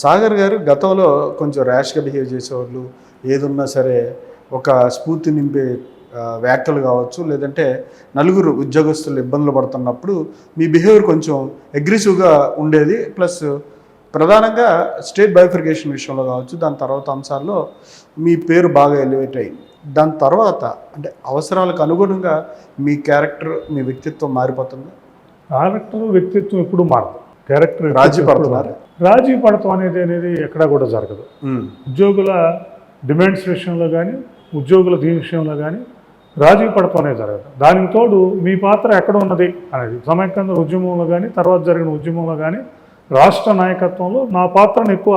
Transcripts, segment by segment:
సాగర్ గారు గతంలో కొంచెం ర్యాష్గా బిహేవ్ చేసేవాళ్ళు. ఏదున్నా సరే ఒక స్ఫూర్తి నింపే వ్యాఖ్యలు కావచ్చు లేదంటే నలుగురు ఉద్యోగస్తులు ఇబ్బందులు పడుతున్నప్పుడు మీ బిహేవియర్ కొంచెం అగ్రెసివ్గా ఉండేది. ప్లస్ ప్రధానంగా స్టేట్ బైఫికేషన్ విషయంలో కావచ్చు దాని తర్వాత అంశాల్లో మీ పేరు బాగా ఎలివేట్ అయింది దాని తర్వాత అంటే అవసరాలకు అనుగుణంగా మీ క్యారెక్టర్ మీ వ్యక్తిత్వం మారిపోతుంది? క్యారెక్టర్ వ్యక్తిత్వం ఎప్పుడు మారదు. క్యారెక్టర్ రాజీ పడుతున్నారు. రాజీ పడతాం అనేది అనేది ఎక్కడా కూడా జరగదు. ఉద్యోగుల డిమాండ్స్ విషయంలో కానీ ఉద్యోగుల దీని విషయంలో కానీ రాజీ పడతాం అనేది జరగదు. దానికి తోడు మీ పాత్ర ఎక్కడ ఉన్నది అనేది సమైక్యాంధ్ర ఉద్యమంలో కానీ తర్వాత జరిగిన ఉద్యమంలో కానీ రాష్ట్ర నాయకత్వంలో నా పాత్రను ఎక్కువ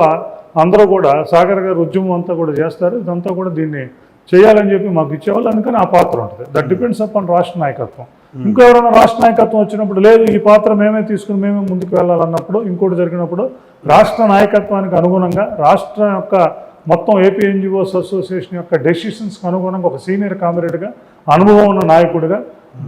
అందరూ కూడా సాగర్ గారు ఉద్యమం అంతా కూడా చేస్తారు. ఇదంతా కూడా దీన్ని చేయాలని చెప్పి మాకు ఇచ్చేవాళ్ళు. అందుకని ఆ పాత్ర ఉంటుంది. దట్ డిపెండ్స్ అపాన్ రాష్ట్ర నాయకత్వం. Hmm. ఇంకెవరైనా రాష్ట్ర నాయకత్వం వచ్చినప్పుడు లేదు ఈ పాత్ర మేమే తీసుకుని మేమే ముందుకు వెళ్ళాలన్నప్పుడు ఇంకోటి జరిగినప్పుడు రాష్ట్ర నాయకత్వానికి అనుగుణంగా రాష్ట్ర యొక్క మొత్తం ఏపీ ఎన్జిఓస్ అసోసియేషన్ యొక్క డెసిషన్స్కి అనుగుణంగా ఒక సీనియర్ కామ్రేడ్గా అనుభవం ఉన్న నాయకుడిగా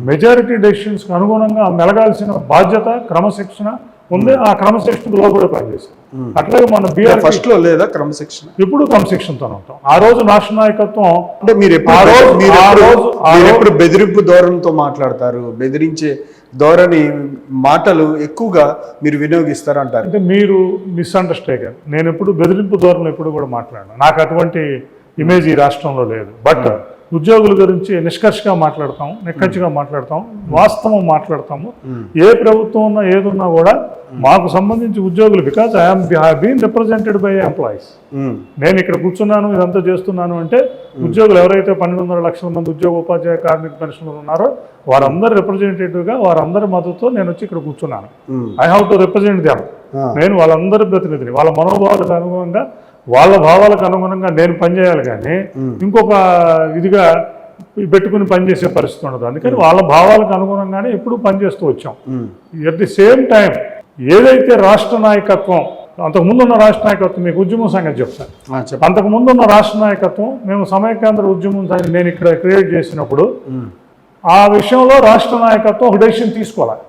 మెజారిటీ డెసిషన్స్కి అనుగుణంగా మెలగాల్సిన బాధ్యత క్రమశిక్షణ ఉంది ఆ క్రమశిక్షణకు లోబడి పనిచేశారు. అట్లాగే మన బీఆర్ ఫస్ట్లో లేదా క్రమశిక్షణ ఎప్పుడు క్రమశిక్షణతోనే ఉంటాం. ఆ రోజు రాష్ట్ర నాయకత్వం అంటే మీరు ఎప్పుడు ఆ రోజు- మీరు ఎప్పుడు- బెదిరింపు ధోరణితో మాట్లాడతారు? బెదిరించే ధోరణి మాటలు ఎక్కువగా మీరు వినియోగిస్తారంటారు. అంటే మీరు మిస్అండర్స్టాండ్ నేను ఎప్పుడు బెదిరింపు ధోరణి ఎప్పుడు కూడా మాట్లాడను. నాకు అటువంటి ఇమేజ్ ఈ రాష్ట్రంలో లేదు. బట్ ఉద్యోగుల గురించి నిష్కర్షగా మాట్లాడతాం నిక్కచ్చిగా మాట్లాడతాం వాస్తవం మాట్లాడతాము. ఏ ప్రభుత్వం ఉన్నా ఏదున్నా కూడా మాకు సంబంధించి ఉద్యోగులు because I'm been represented by employees నేను ఇక్కడ కూర్చున్నాను ఇదంతా చేస్తున్నాను అంటే ఉద్యోగులు ఎవరైతే పన్నెండున్నర లక్షల మంది ఉద్యోగ ఉపాధ్యాయ కార్మిక పెన్షన్లు ఉన్నారో వారందరి రిప్రజెంటేటివ్గా వారందరి మద్దతుతో నేను వచ్చి ఇక్కడ కూర్చున్నాను. I have to represent them నేను వాళ్ళందరి ప్రతినిధిని వాళ్ళ మనోభావాలకు అనుగుణంగా వాళ్ళ భావాలకు అనుగుణంగా నేను పనిచేయాలి కానీ ఇంకొక ఇదిగా పెట్టుకుని పనిచేసే పరిస్థితి ఉండదు. అందుకని వాళ్ళ భావాలకు అనుగుణంగానే ఎప్పుడూ పనిచేస్తూ వచ్చాం. ఎట్ ది సేమ్ టైం ఏదైతే రాష్ట్ర నాయకత్వం అంతకు ముందున్న రాష్ట్ర నాయకత్వం మీకు ఉద్యమం సంగతి చెప్తాను ఆ, చెప్పండి. అంతకు ముందున్న రాష్ట్ర నాయకత్వం మేము సమైక్యాంధ్ర ఉద్యమం సంగతి నేను ఇక్కడ క్రియేట్ చేసినప్పుడు ఆ విషయంలో రాష్ట్ర నాయకత్వం ఒక డెసిషన్ తీసుకోవాలి.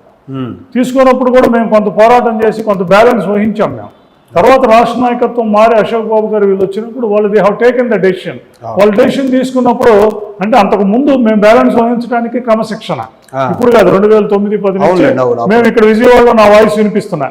తీసుకున్నప్పుడు కూడా మేము కొంత పోరాటం చేసి కొంత బ్యాలెన్స్ వహించాం మేము. తర్వాత రాష్ట్ర నాయకత్వం మారి అశోక్ బాబు గారు వీళ్ళు వచ్చినప్పుడు వాళ్ళు they have taken the decision వాళ్ళు డెసిషన్ తీసుకున్నప్పుడు అంటే అంతకు ముందు మేము బ్యాలెన్స్ వహించడానికి క్రమశిక్షణ. ఇప్పుడు కాదు రెండు వేల తొమ్మిది పది. మేము ఇక్కడ విజయవాడలో నా వాయిస్ వినిపిస్తున్నా.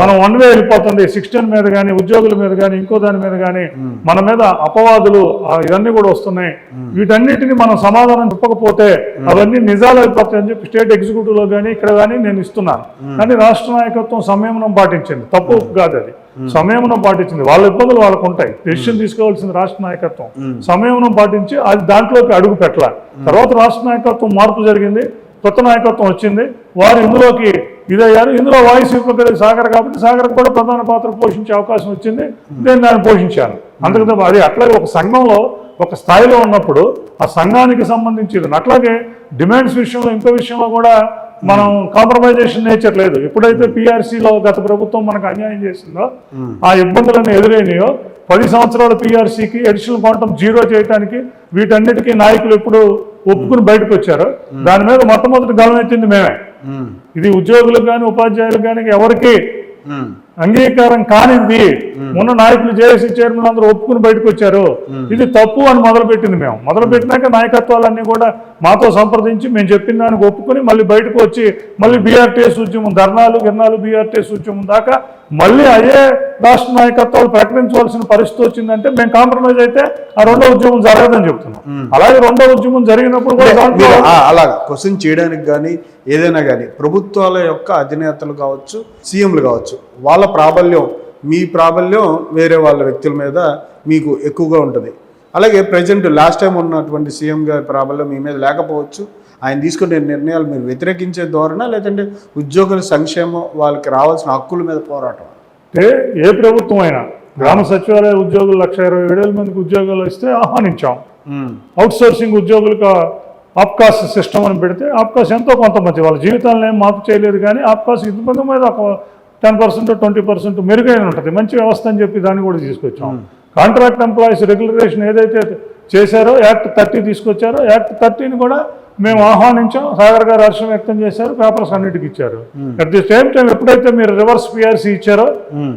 మనం వన్ వే వెళ్ళిపోతుంది సిక్స్టీన్ మీద కానీ ఉద్యోగుల మీద కానీ ఇంకో దాని మీద కానీ మన మీద అపవాదులు ఇవన్నీ కూడా వస్తున్నాయి. వీటన్నిటిని మనం సమాధానం చెప్పకపోతే అవన్నీ నిజాలు అయిపోతాయని చెప్పి స్టేట్ ఎగ్జిక్యూటివ్లో కానీ ఇక్కడ కానీ నేను ఇస్తున్నాను. కానీ రాష్ట్ర నాయకత్వం సంయమనం పాటించింది. తప్పు కాదు అది. సంయమనం పాటించింది. వాళ్ళ ఇబ్బందులు వాళ్ళకు ఉంటాయి. డెసిషన్ తీసుకోవాల్సింది రాష్ట్ర నాయకత్వం. సంయమనం పాటించి అది దాంట్లోకి అడుగు పెట్టాలి. తర్వాత రాష్ట్ర నాయకత్వం మార్పు జరిగింది. కొత్త నాయకత్వం వచ్చింది. వారు ఇందులోకి ఇదయ్యారు. ఇందులో వాయిస్ ఇవ్వగలిగే సాగర్ కాబట్టి సాగర్ కూడా ప్రధాన పాత్ర పోషించే అవకాశం వచ్చింది. నేను దాన్ని పోషించాను. అందుకని అది అట్లాగే ఒక సంఘంలో ఒక స్థాయిలో ఉన్నప్పుడు ఆ సంఘానికి సంబంధించి. అట్లాగే డిమాండ్స్ విషయంలో ఇంకో విషయంలో కూడా మనం కాంప్రమైజేషన్ నేచర్ లేదు. ఎప్పుడైతే పిఆర్సీలో గత ప్రభుత్వం మనకు అన్యాయం చేసిందో ఆ ఇబ్బందులను ఎదురైనాయో పది సంవత్సరాల పిఆర్సీకి అడిషనల్ క్వాంటమ్ జీరో చేయడానికి వీటన్నిటికీ నాయకులు ఎప్పుడు ఒప్పుకుని బయటకు వచ్చారో. దాని మీద మొట్టమొదటి గలమెత్తింది మేమే. ఇది ఉద్యోగులకు కానీ ఉపాధ్యాయులకు కానీ ఎవరికి అంగీకారం కానిది. ఉన్న నాయకులు జేఏసీ చైర్మన్ అందరూ ఒప్పుకుని బయటకు వచ్చారు. ఇది తప్పు అని మొదలుపెట్టింది మేము. మొదలుపెట్టినాక నాయకత్వాలన్నీ కూడా మాతో సంప్రదించి మేము చెప్పిన దానికి ఒప్పుకొని మళ్ళీ బయటకు వచ్చి మళ్ళీ బీఆర్టీఎస్ ఉద్యమం ధర్నాలు గిర్నాలు బీఆర్టీఎస్ ఉద్యమం దాకా మళ్ళీ అదే రాష్ట్ర నాయకత్వాలు ప్రకటించవలసిన పరిస్థితి వచ్చిందంటే మేము కాంప్రమైజ్ అయితే ఆ రెండో ఉద్యమం జరగదని చెప్తున్నాం. అలాగే రెండో ఉద్యమం జరిగినప్పుడు కూడా క్వశ్చన్ చేయడానికి కానీ ఏదైనా కానీ ప్రభుత్వాల యొక్క అధినేతలు కావచ్చు సీఎంలు కావచ్చు వాళ్ళ ప్రాబల్యం మీ ప్రాబల్యం వేరే వాళ్ళ వ్యక్తుల మీద మీకు ఎక్కువగా ఉంటుంది. అలాగే ప్రజెంట్ లాస్ట్ టైం ఉన్నటువంటి సీఎం గారి ప్రాబల్యం మీ మీద లేకపోవచ్చు. ఆయన తీసుకునే నిర్ణయాలు మీరు వ్యతిరేకించే ధోరణ లేదంటే ఉద్యోగుల సంక్షేమం వాళ్ళకి రావాల్సిన హక్కుల మీద పోరాటం? అంటే ఏ ప్రభుత్వం అయినా గ్రామ సచివాలయ ఉద్యోగులు లక్ష ఇరవై వేల మందికి ఉద్యోగాలు ఇస్తే ఆహ్వానించాం. అవుట్ సోర్సింగ్ ఉద్యోగులకు ఆప్కాస్ సిస్టమ్ అని పెడితే ఆప్కాస్ ఎంతో కొంత మంచి వాళ్ళ జీవితాలను ఏం మార్పు చేయలేదు కానీ ఆప్కాస్ ఇంతమంది మీద ఒక టెన్ పర్సెంట్ ట్వంటీ పర్సెంట్ మెరుగైన ఉంటుంది. మంచి వ్యవస్థ అని చెప్పి దాన్ని కూడా తీసుకొచ్చాం. కాంట్రాక్ట్ ఎంప్లాయీస్ రెగ్యులరేషన్ ఏదైతే చేశారో యాక్ట్ థర్టీ తీసుకొచ్చారో యాక్ట్ థర్టీని కూడా మేము ఆహ్వానించాం. సాగర్ గారు హర్షం వ్యక్తం చేశారు పేపర్స్ అన్నిటికి ఇచ్చారు. అట్ ది సేమ్ టైం ఎప్పుడైతే మీరు రివర్స్ పిఆర్సీ ఇచ్చారో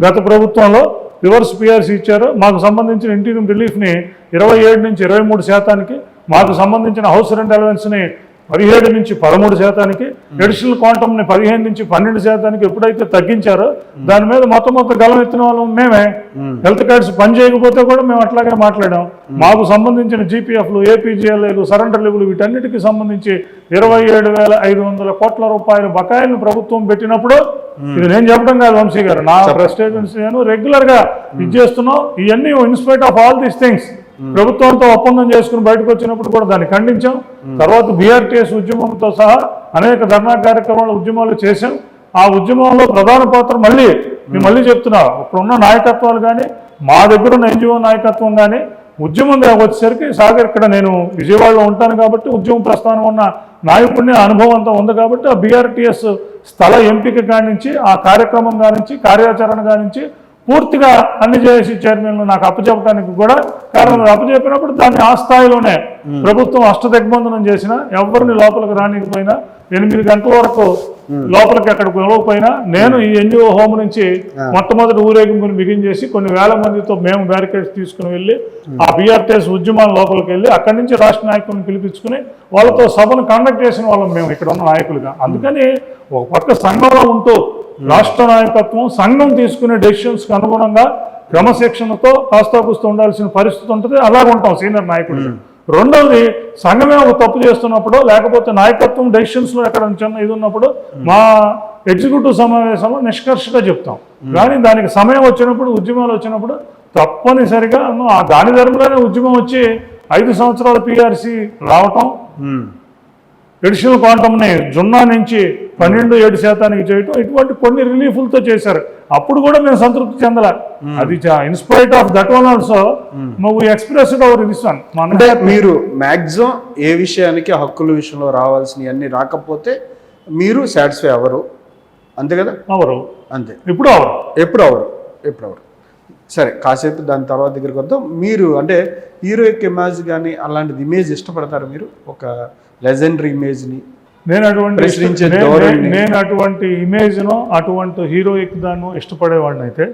గత ప్రభుత్వంలో రివర్స్ పిఆర్సీ ఇచ్చారు మాకు సంబంధించిన ఇంటీరియం రిలీఫ్ని ఇరవై ఏడు నుంచి ఇరవై మూడు శాతానికి మాకు సంబంధించిన హౌస్ రెంట్ అలవెన్స్ని పదిహేడు నుంచి పదమూడు శాతానికి అడిషనల్ క్వాంటమ్ని పదిహేను నుంచి పన్నెండు శాతానికి ఎప్పుడైతే తగ్గించారో దాని మీద మొత్తం మొత్తం గలం ఎత్తిన వాళ్ళం మేమే. హెల్త్ కార్డ్స్ పని చేయకపోతే కూడా మేము అట్లాగే మాట్లాడాం. మాకు సంబంధించిన జీపీఎఫ్లు ఏపీజీఎల్ఐలు సరెండర్ లెవెల్ వీటన్నిటికి సంబంధించి ఇరవై ఏడు వేల ఐదు వందల కోట్ల రూపాయల బకాయిలను ప్రభుత్వం పెట్టినప్పుడు ఇది నేను చెప్పడం కాదు వంశీ గారు. నా ప్రెస్టేజెన్స్ నేను రెగ్యులర్గా ఇది చేస్తున్నాం. ఇవన్నీ in spite of all these things. ప్రభుత్వంతో ఒప్పందం చేసుకుని బయటకు వచ్చినప్పుడు కూడా దాన్ని ఖండించాం. తర్వాత బీఆర్టీఎస్ ఉద్యమంతో సహా అనేక ధర్నా కార్యక్రమాలు ఉద్యమాలు చేశాం. ఆ ఉద్యమంలో ప్రధాన పాత్ర మళ్ళీ నేను మళ్ళీ చెప్తున్నా ఇప్పుడున్న నాయకత్వాలు కానీ మా దగ్గర ఉన్న ఎన్జిఓ నాయకత్వం కానీ ఉద్యమం వచ్చేసరికి సాగర్ ఇక్కడ నేను విజయవాడలో ఉంటాను కాబట్టి ఉద్యమం ప్రస్థానం ఉన్న నాయకుడిని అనుభవం అంతా ఉంది కాబట్టి ఆ బీఆర్టీఎస్ స్థల ఎంపిక కానించి ఆ కార్యక్రమం కానించి కార్యాచరణ కానించి పూర్తిగా అన్ని జేఏసీ చైర్మన్లు నాకు అప్పచెప్పడానికి కూడా కారణం అప్పచెప్పినప్పుడు దాన్ని ఆ స్థాయిలోనే ప్రభుత్వం అష్టదిగ్బంధనం చేసిన ఎవరిని లోపలికి రానికపోయినా ఎనిమిది గంటల వరకు లోపలికి అక్కడికి వెళ్ళకపోయినా నేను ఈ ఎన్జిఓ హోమ్ నుంచి మొట్టమొదటి ఊరేగింపుని బిగించేసి కొన్ని వేల మందితో మేము బ్యారికేడ్స్ తీసుకుని వెళ్ళి ఆ బీఆర్టీఎస్ ఉద్యమాల లోపలికి వెళ్ళి అక్కడి నుంచి రాష్ట్ర నాయకులను పిలిపించుకుని వాళ్ళతో సభను కండక్ట్ చేసిన వాళ్ళం మేము ఇక్కడ ఉన్న నాయకులుగా. అందుకని ఒక పక్క సంఘంలో ఉంటూ రాష్ట్ర నాయకత్వం సంఘం తీసుకునే డెసిషన్స్కి అనుగుణంగా క్రమశిక్షణతో కాస్తా కూస్తూ ఉండాల్సిన పరిస్థితి ఉంటుంది. అలాగ ఉంటాం సీనియర్ నాయకుడు రెండవది సంఘమే ఒక తప్పు చేస్తున్నప్పుడు లేకపోతే నాయకత్వం డెసిషన్స్లో ఎక్కడ చిన్న ఇది ఉన్నప్పుడు మా ఎగ్జిక్యూటివ్ సమావేశంలో నిష్కర్షగా చెప్తాం. కానీ దానికి సమయం వచ్చినప్పుడు ఉద్యమాలు వచ్చినప్పుడు తప్పనిసరిగా దాని ధర్మలోనే ఉద్యమం వచ్చి ఐదు సంవత్సరాల పిఆర్సీ రావటం ఎడిషనల్ క్వాంటమ్ని జున్నా నుంచి పన్నెండు ఏడు శాతానికి చేయటం ఇటువంటి కొన్ని రిలీఫ్లతో చేశారు. అప్పుడు కూడా మేము సంతృప్తి చెందల. అది in spite of that one also నువ్వు ఎక్స్ప్రెస్ అవర్ దిస్ వన్ అంటే మీరు మ్యాక్సిమం ఏ విషయానికి హక్కుల విషయంలో రావాల్సినవి అన్ని రాకపోతే మీరు సాటిస్ఫై అవ్వరు. అంతే కదా? అవరు. అంతే. ఇప్పుడు అవరు? ఎప్పుడు అవరు? ఎప్పుడు అవరు? సరే కాసేపు దాని తర్వాత దగ్గరికి వద్దాం. మీరు అంటే హీరో యొక్క ఇమేజ్ కానీ అలాంటిది ఇమేజ్ ఇష్టపడతారు మీరు? ఒక లెజెండరీ ఇమేజ్ని నేను అటువంటి. నేను అటువంటి ఇమేజ్ను అటువంటి హీరోయిక్ దాన్ని ఇష్టపడేవాడిని అయితే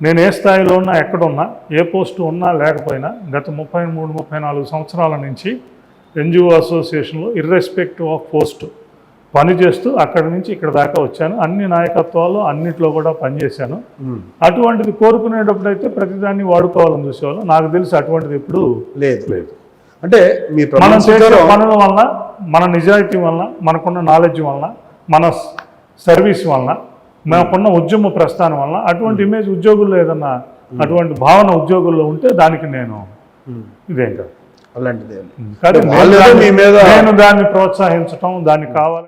నేను ఏ స్థాయిలో ఉన్నా ఎక్కడున్నా ఏ పోస్టు ఉన్నా లేకపోయినా గత ముప్పై మూడు ముప్పై నాలుగు సంవత్సరాల నుంచి ఎన్జిఓ అసోసియేషన్లో ఇర్రెస్పెక్టివ్ ఆఫ్ పోస్ట్ పనిచేస్తూ అక్కడి నుంచి ఇక్కడ దాకా వచ్చాను. అన్ని నాయకత్వాలు అన్నిట్లో కూడా పనిచేశాను అటువంటిది కోరుకునేటప్పుడు అయితే ప్రతిదాన్ని వాడుకోవాలని చూసేవాళ్ళం. నాకు తెలిసి అటువంటిది ఎప్పుడు లేదు. లేదు. అంటే మీ మనం చేసే పనుల వలన మన నిజాయితీ వలన మనకున్న నాలెడ్జ్ వలన మన సర్వీస్ వలన మనకున్న ఉద్యమ ప్రస్థానం వలన అటువంటి ఇమేజ్ ఉద్యోగుల్లో ఏదన్నా అటువంటి భావన ఉద్యోగుల్లో ఉంటే దానికి నేను ఉమ్, ఇదేం కాదు. అలాంటిదే నేను దాన్ని- ప్రోత్సహించటం దాన్ని కావాలి.